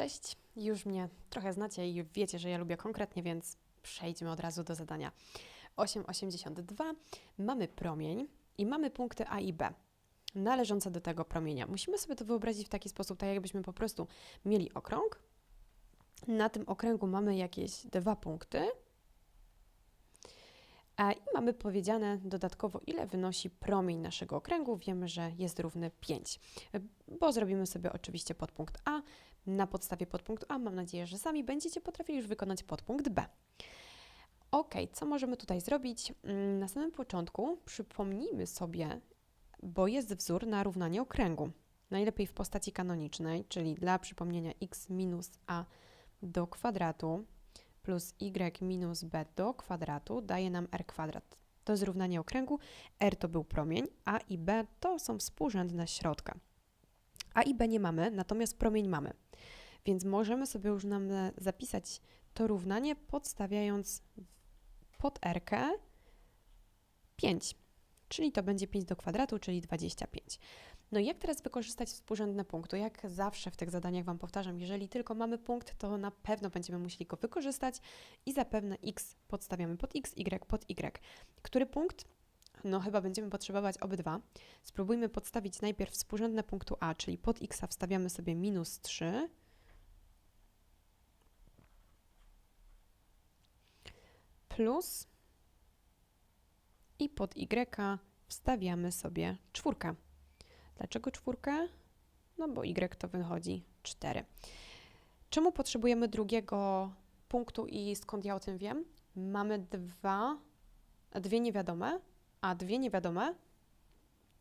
Cześć, już mnie trochę znacie i wiecie, że ja lubię konkretnie, więc przejdźmy od razu do zadania. 8,82 mamy promień i mamy punkty A i B należące do tego promienia. Musimy sobie to wyobrazić w taki sposób, tak jakbyśmy po prostu mieli okrąg. Na tym okręgu mamy jakieś dwa punkty. I mamy powiedziane dodatkowo, ile wynosi promień naszego okręgu. Wiemy, że jest równy 5, bo zrobimy sobie oczywiście podpunkt A. Na podstawie podpunktu A mam nadzieję, że sami będziecie potrafili już wykonać podpunkt B. Ok, co możemy tutaj zrobić? Mm, Na samym początku przypomnijmy sobie, bo jest wzór na równanie okręgu. Najlepiej w postaci kanonicznej, czyli dla przypomnienia x minus a do kwadratu plus y minus b do kwadratu daje nam r kwadrat. To jest równanie okręgu, r to był promień, a i b to są współrzędne środka. A i b nie mamy, natomiast promień mamy. Więc możemy sobie już nam e, zapisać to równanie, podstawiając pod r 5, czyli to będzie 5 do kwadratu, czyli 25. No i jak teraz wykorzystać współrzędne punkty? Jak zawsze w tych zadaniach Wam powtarzam, jeżeli tylko mamy punkt, to na pewno będziemy musieli go wykorzystać i zapewne x podstawiamy pod x, y pod y. Który punkt? No chyba będziemy potrzebować obydwa. Spróbujmy podstawić najpierw współrzędne punktu a, czyli pod x wstawiamy sobie minus 3, plus i pod y wstawiamy sobie czwórkę. Dlaczego czwórkę? No bo y to wychodzi 4. Czemu potrzebujemy drugiego punktu i skąd ja o tym wiem? Mamy dwa, dwie niewiadome, a dwie niewiadome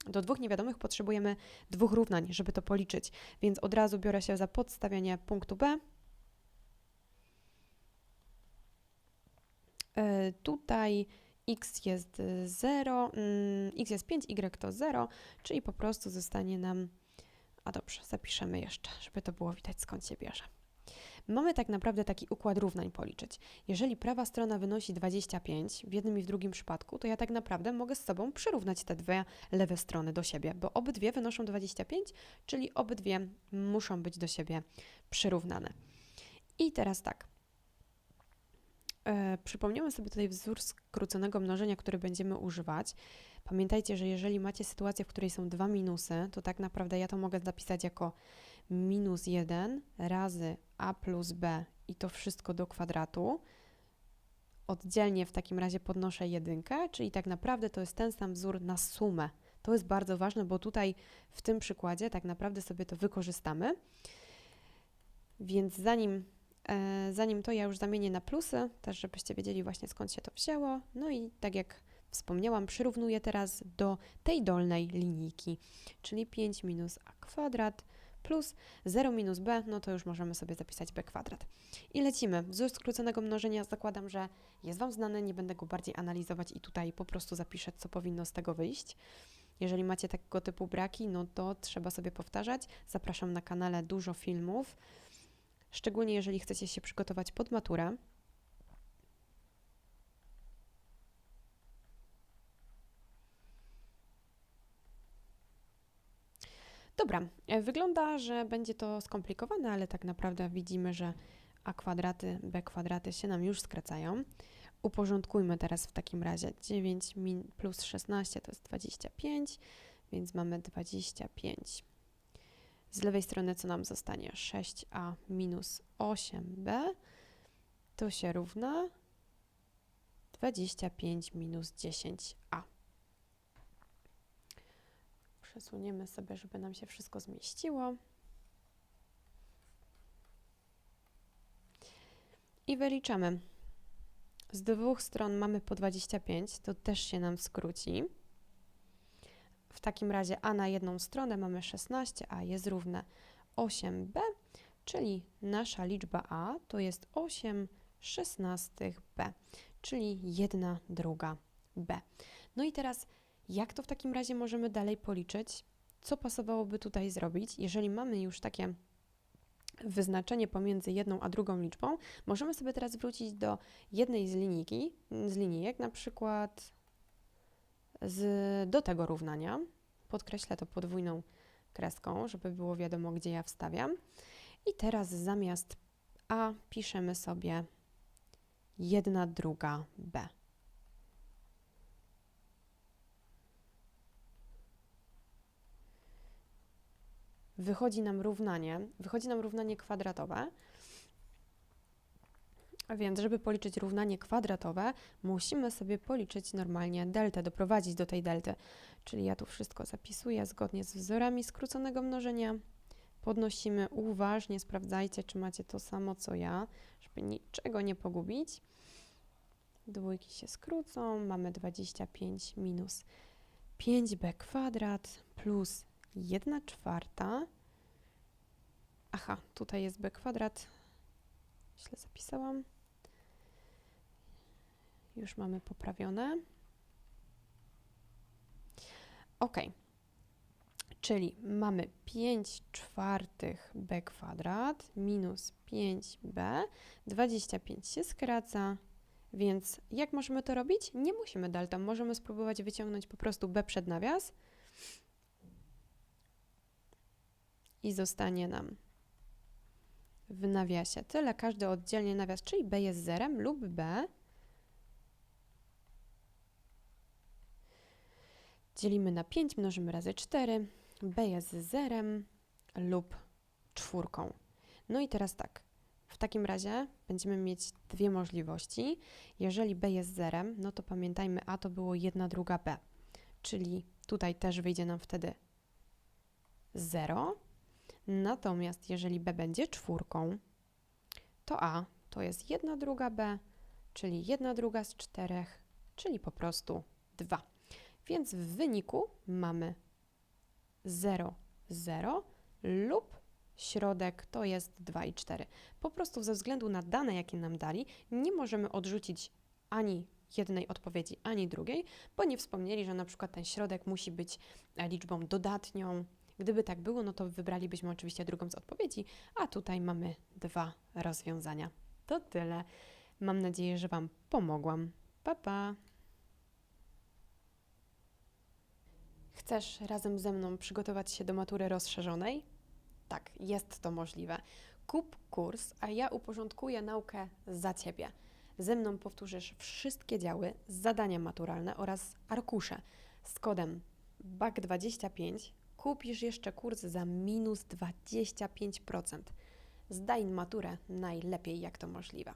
do dwóch niewiadomych potrzebujemy dwóch równań, żeby to policzyć, więc od razu biorę się za podstawianie punktu B. E, tutaj x jest 0, mm, x jest 5, y to 0, czyli po prostu zostanie nam, a dobrze, zapiszemy jeszcze, żeby to było widać skąd się bierze. Mamy tak naprawdę taki układ równań policzyć. Jeżeli prawa strona wynosi 25 w jednym i w drugim przypadku, to ja tak naprawdę mogę z sobą przyrównać te dwie lewe strony do siebie, bo obydwie wynoszą 25, czyli obydwie muszą być do siebie przyrównane. I teraz tak, E, przypomniałem sobie tutaj wzór skróconego mnożenia, który będziemy używać. Pamiętajcie, że jeżeli macie sytuację, w której są dwa minusy, to tak naprawdę ja to mogę zapisać jako minus 1 razy a plus b i to wszystko do kwadratu. Oddzielnie w takim razie podnoszę jedynkę, czyli tak naprawdę to jest ten sam wzór na sumę. To jest bardzo ważne, bo tutaj w tym przykładzie tak naprawdę sobie to wykorzystamy. Więc zanim zanim to ja już zamienię na plusy, też żebyście wiedzieli właśnie skąd się to wzięło. No i tak jak wspomniałam, przyrównuję teraz do tej dolnej linijki, czyli 5 minus a kwadrat plus 0 minus b, no to już możemy sobie zapisać b kwadrat. I lecimy. Wzór skróconego mnożenia zakładam, że jest Wam znany, nie będę go bardziej analizować i tutaj po prostu zapiszę, co powinno z tego wyjść. Jeżeli macie takiego typu braki, no to trzeba sobie powtarzać. Zapraszam na kanale dużo filmów szczególnie jeżeli chcecie się przygotować pod maturę. Dobra, e, wygląda, że będzie to skomplikowane, ale tak naprawdę widzimy, że a kwadraty, b kwadraty się nam już skracają. Uporządkujmy teraz w takim razie 9 plus 16 to jest 25, więc mamy 25 z lewej strony co nam zostanie? 6a minus 8b to się równa 25 minus 10a. Przesuniemy sobie, żeby nam się wszystko zmieściło. I wyliczamy. Z dwóch stron mamy po 25, to też się nam skróci. W takim razie a na jedną stronę mamy 16, a jest równe 8b, czyli nasza liczba a to jest 8 szesnastych b, czyli 1 druga b. No i teraz jak to w takim razie możemy dalej policzyć? Co pasowałoby tutaj zrobić, jeżeli mamy już takie wyznaczenie pomiędzy jedną a drugą liczbą, możemy sobie teraz wrócić do jednej z linijki, z linijek, na przykład z, do tego równania. Podkreślę to podwójną kreską, żeby było wiadomo, gdzie ja wstawiam. I teraz zamiast A piszemy sobie 1 druga B. Wychodzi nam równanie, wychodzi nam równanie kwadratowe. Więc, żeby policzyć równanie kwadratowe, musimy sobie policzyć normalnie deltę, doprowadzić do tej delty. Czyli ja tu wszystko zapisuję zgodnie z wzorami skróconego mnożenia. Podnosimy uważnie, sprawdzajcie, czy macie to samo co ja, żeby niczego nie pogubić. Dwójki się skrócą, mamy 25 minus 5b kwadrat plus 1 czwarta. Aha, tutaj jest b kwadrat. Źle zapisałam. Już mamy poprawione. Ok. Czyli mamy 5 czwartych b kwadrat minus 5b. 25 się skraca. Więc jak możemy to robić? Nie musimy deltą. Możemy spróbować wyciągnąć po prostu b przed nawias. I zostanie nam w nawiasie tyle, każdy oddzielnie nawias, czyli b jest zerem lub b dzielimy na 5, mnożymy razy 4, b jest zerem lub czwórką. No i teraz tak, w takim razie będziemy mieć dwie możliwości. Jeżeli b jest zerem, no to pamiętajmy, a to było 1 druga b, czyli tutaj też wyjdzie nam wtedy 0. Natomiast jeżeli b będzie czwórką, to a to jest 1 druga b, czyli 1 druga z 4, czyli po prostu 2. Więc w wyniku mamy 0, 0 lub środek to jest 2 i 4. Po prostu ze względu na dane, jakie nam dali, nie możemy odrzucić ani jednej odpowiedzi, ani drugiej, bo nie wspomnieli, że na przykład ten środek musi być e, liczbą dodatnią. Gdyby tak było, no to wybralibyśmy oczywiście drugą z odpowiedzi, a tutaj mamy dwa rozwiązania. To tyle. Mam nadzieję, że Wam pomogłam. Pa, pa! Chcesz razem ze mną przygotować się do matury rozszerzonej? Tak, jest to możliwe. Kup kurs, a ja uporządkuję naukę za Ciebie. Ze mną powtórzysz wszystkie działy, zadania maturalne oraz arkusze. Z kodem BAK25 kupisz jeszcze kurs za minus 25%. Zdaj maturę najlepiej jak to możliwe.